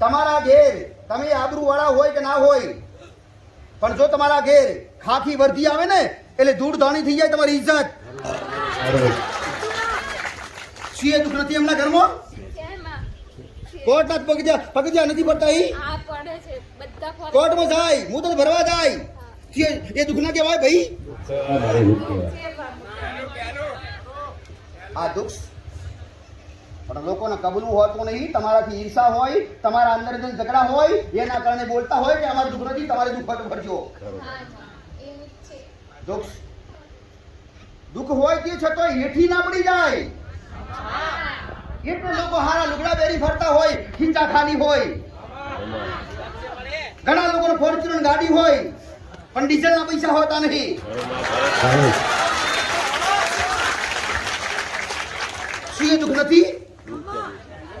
તમારા ઘેર તમે આબરૂવાળા હોય કે ના હોય પણ જો તમારા ઘેર ખાખી વર્ધી આવે ને એટલે ધૂળ ધાણી થઈ જાય તમારી ઇજ્જત છીએ દુઃખ નથી એમના ઘરમાં? કોર્ટ ના પગજ્યા પગજ્યા નથી પડતા ઈ? બધા કોર્ટમાં જાય મુદત ભરવા જાય. એ- એ દુઃખ ના કહેવાય ભાઈ? આ દુઃખ પણ લોકોને કબૂલવું હોતું નહીં, તમારાથી ઈર્ષા હોય, તમારા અંદર ઝઘડા હોય, એના કારણે બોલતા હોય કે અમારું દુઃખ નથી, તમારે દુઃખ ભરજો. દુઃખ દુઃખ હોય તે છતાં હેઠી ના પડી જાય. એટલે લોકો હારા લુગડા પહેરી ફરતા હોય, ખીચા ખાલી હોય. ઘણા લોકોને ફોર્ચ્યુનર ગાડી હોય, પણ ડીઝલના પૈસા હોતા નહીં. શું એ દુઃખ નથી Come on.